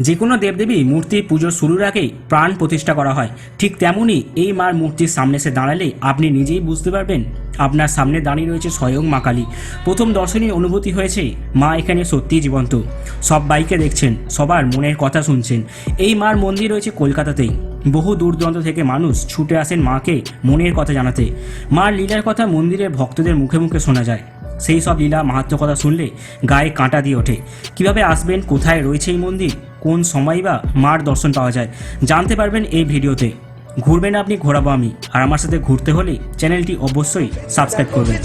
যে কোনো দেবদেবী মূর্তি পুজোর শুরুর আগেই প্রাণ প্রতিষ্ঠা করা হয়। ঠিক তেমনই এই মার মূর্তির সামনে এসে দাঁড়ালে আপনি নিজেই বুঝতে পারবেন, আপনার সামনে দাঁড়িয়ে রয়েছে স্বয়ং মা কালী। প্রথম দর্শনীয় অনুভূতি হয়েছে, মা এখানে সত্যিই জীবন্ত। সব বাইকে দেখছেন, সবার মনের কথা শুনছেন। এই মার মন্দির রয়েছে কলকাতাতেই। বহু দূর দূরান্ত থেকে মানুষ ছুটে আসেন মাকে মনের কথা জানাতে। মার লীলার কথা মন্দিরের ভক্তদের মুখে মুখে শোনা যায়। সেই সব লীলা মাহাত্ম কথা শুনলে গায়ে কাঁটা দিয়ে ওঠে। কীভাবে আসবেন, কোথায় রয়েছে এই মন্দির, কোন সময় বা মার দর্শন পাওয়া যায়, জানতে পারবেন এই ভিডিওতে। ঘুরবেন আপনি, ঘোরাবো আমি। আর আমার সাথে ঘুরতে হলে চ্যানেলটি অবশ্যই সাবস্ক্রাইব করবেন।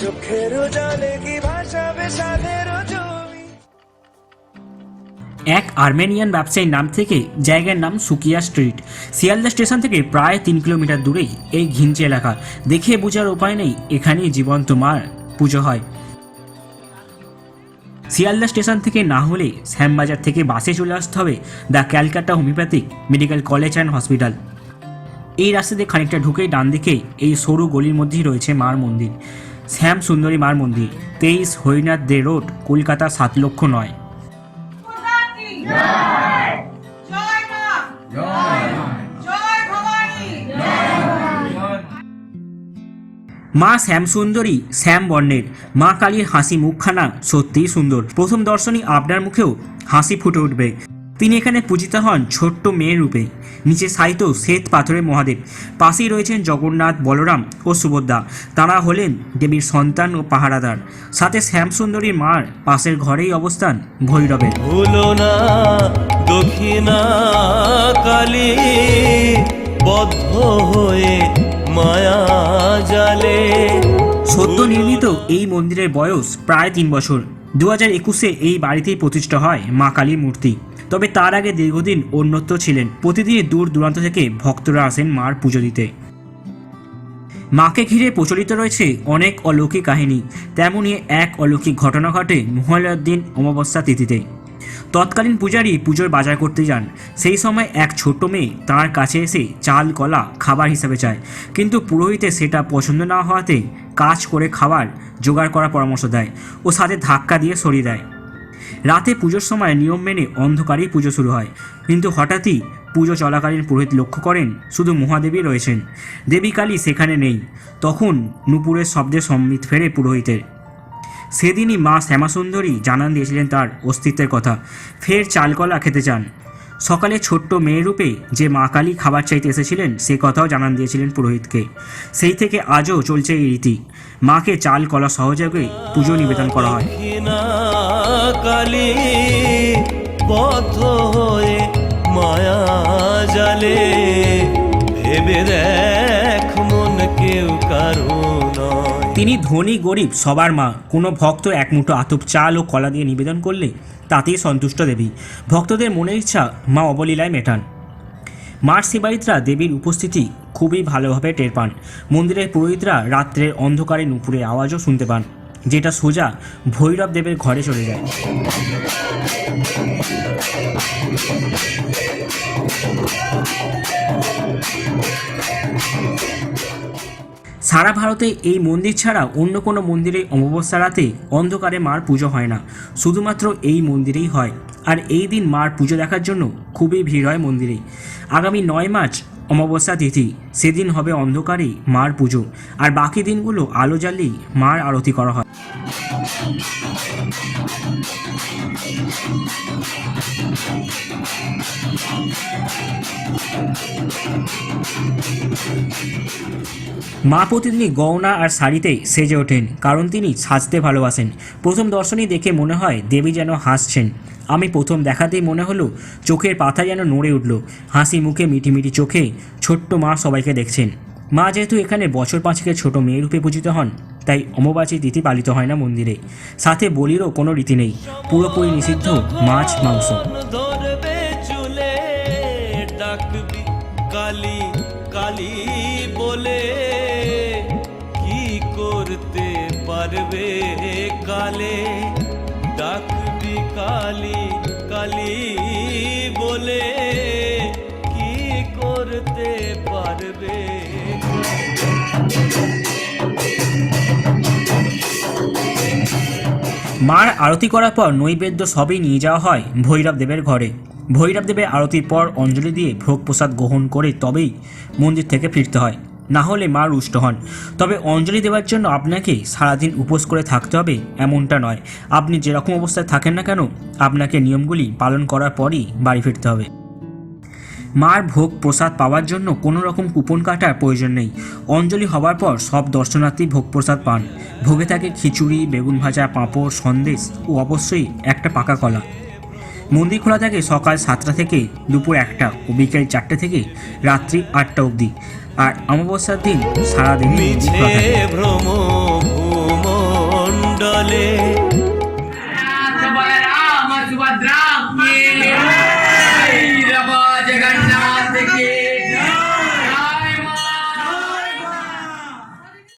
চোখের জলে কি সাধের জমি এক আর্মেনিয়ান ব্যবসায়ীর নাম থেকে জায়গার নাম সুকিয়া স্ট্রিট। শিয়ালদা স্টেশন থেকে প্রায় তিন কিলোমিটার দূরেই এই ঘিঞ্চি এলাকা। দেখে বোঝার উপায় নেই, এখানেই জীবন্ত মার পুজো হয়। শিয়ালদা স্টেশন থেকে না হলে শ্যামবাজার থেকে বাসে চলে আসতে হবে the Calcutta homeopathic medical college and hospital. এই রাস্তাতে খানিকটা ঢুকেই ডান দিকে এই সরু গলির মধ্যেই রয়েছে মার মন্দির। শ্যাম সুন্দরী মার মন্দির, তেইশ হরিনাথ দে রোড, কলকাতা সাত লক্ষ নয়। মা শ্যামসুন্দরী, শ্যাম বর্ণের। মা কালীর হাসি মুখখানা সত্যিই সুন্দর। প্রথম দর্শনই আপনার মুখেও হাসি ফুটে উঠবে। তিনি এখানে পূজিত হন ছোট্ট মেয়ের রূপে। নিচে সাহিত্য শ্বেত পাথরের মহাদেব। পাশেই রয়েছেন জগন্নাথ, বলরাম ও সুভদ্রা। তারা হলেন দেবীর সন্তান ও পাহারাদার। সাথে শ্যামসুন্দরীর মার পাশের ঘরেই অবস্থান ভৈরবের। দক্ষিণা কালী বদ্ধ হয়ে সদ্য নির্মিত এই মন্দিরের বয়স প্রায় তিন বছর। দু হাজার একুশে এই বাড়িতেই প্রতিষ্ঠা হয় মা কালীর মূর্তি। তবে তার আগে দীর্ঘদিন অন্যত্র ছিলেন। প্রতিদিনই দূর দূরান্ত থেকে ভক্তরা আসেন মার পুজো দিতে। মাকে ঘিরে প্রচলিত রয়েছে অনেক অলৌকিক কাহিনী। তেমনই এক অলৌকিক ঘটনা ঘটে মহালয়ার দিন অমাবস্যা তিথিতে। তৎকালীন পূজারী পুজোর বাজার করতে যান। সেই সময় এক ছোট্ট মেয়ে তার কাছে এসে চাল, কলা, খাবার হিসাবে চায়। কিন্তু পুরোহিতে সেটা পছন্দ না হওয়াতে কাজ করে খাবার জোগাড় করার পরামর্শ দেয় ও সাথে ধাক্কা দিয়ে সরিয়ে দেয়। রাতে পুজোর সময় নিয়ম মেনে অন্ধকারেই পুজো শুরু হয়। কিন্তু হঠাৎই পুজো চলাকালীন পুরোহিত লক্ষ্য করেন শুধু মহাদেবী রয়েছেন। দেবী কালী সেখানে নেই। তখন নুপুরের শব্দে সম্মিত ফেরে পুরোহিতের সেদিনই মা শ্যামাসুন্দরী জানান দিয়েছিলেন তার অস্তিত্বের কথা। ফের চালকলা খেতে চান। সকালে ছোট্ট মেয়ে রূপে যে মা কালী খাবার চাইতে এসেছিলেন, সে কথাও জানান দিয়েছিলেন পুরোহিতকে। সেই থেকে আজও চলছে এই রীতি। মাকে চাল কলা সহযোগে পুজো নিবেদন করা হয়। কালী দেখ মন কেউ কারও তিনি ধনী, গরিব, সবার মা, কোনো ভক্ত এক মুঠো আতপ চাল ও কলা দিয়ে নিবেদন করলে তাতেই সন্তুষ্ট দেবী। ভক্তদের মনের ইচ্ছা মা অবলীলায় মেটান। মার সেবায়িতরা দেবীর উপস্থিতি খুবই ভালোভাবে টের পান। মন্দিরের পুরোহিতরা রাত্রের অন্ধকারে নুপুরে আওয়াজও শুনতে পান, যেটা সোজা ভৈরব দেবের ঘরে চলে যায়। সারা ভারতে এই মন্দির ছাড়া অন্য কোনো মন্দিরে অমাবস্যা রাতে অন্ধকারে মার পুজো হয় না। শুধুমাত্র এই মন্দিরেই হয়। আর এই দিন মার পুজো দেখার জন্য খুবই ভিড় হয় মন্দিরে। আগামী নয় মার্চ অমাবস্যা তিথি। সেদিন হবে অন্ধকারেই মার পুজো, আর বাকি দিনগুলো আলো জ্বালিয়েই মার আরতি করা হয়। মা প্রতিদিনই গহনা আর শাড়িতেই সেজে ওঠেন, কারণ তিনি সাজতে ভালোবাসেন। প্রথম দর্শনই দেখে মনে হয় দেবী যেন হাসছেন। আমি প্রথম দেখাতেই মনে হলো চোখের পাতা যেন নড়ে উঠল। হাসি মুখে মিটি মিটি চোখে ছোট্ট মা সবাইকে দেখছেন। মা যেহেতু এখানে বছর পাঁচেকের ছোট মেয়ে রূপে পূজিত হন, তাই অমাবাসী তিথি পালিত হয় না মন্দিরে। সাথে বলিরও কোনো রীতি নেই। পুরোপুরি নিষিদ্ধ মাছ, মাংস। কালী কালী বলে করতে পারবে কালে? ডাকবি কালী কালী মার আরতি করার পর নৈবেদ্য সবই নিয়ে যাওয়া হয় ভৈরব দেবের ঘরে। ভৈরব দেবের আরতির পর অঞ্জলি দিয়ে ভোগ প্রসাদ গ্রহণ করে তবেই মন্দির থেকে ফিরতে হয়। না হলে মা রুষ্ট হন। তবে অঞ্জলি দেওয়ার জন্য আপনাকে সারাদিন উপোস করে থাকতে হবে এমনটা নয়। আপনি যেরকম অবস্থায় থাকেন না কেন, আপনাকে নিয়মগুলি পালন করার পরই বাড়ি ফিরতে হবে। মার ভোগ প্রসাদ পাওয়ার জন্য কোনো রকম কুপন কাটার প্রয়োজন নেই। অঞ্জলি হওয়ার পর সব দর্শনার্থী ভোগ প্রসাদ পান। ভোগে থাকে খিচুড়ি, বেগুন ভাজা, পাঁপড়, সন্দেশ ও অবশ্যই একটা পাকা কলা। মন্দির খোলা থাকে সকাল সাতটা থেকে দুপুর একটা ও বিকেল চারটে থেকে রাত্রি আটটা অবধি। আর অমাবস্যার দিন সারাদিন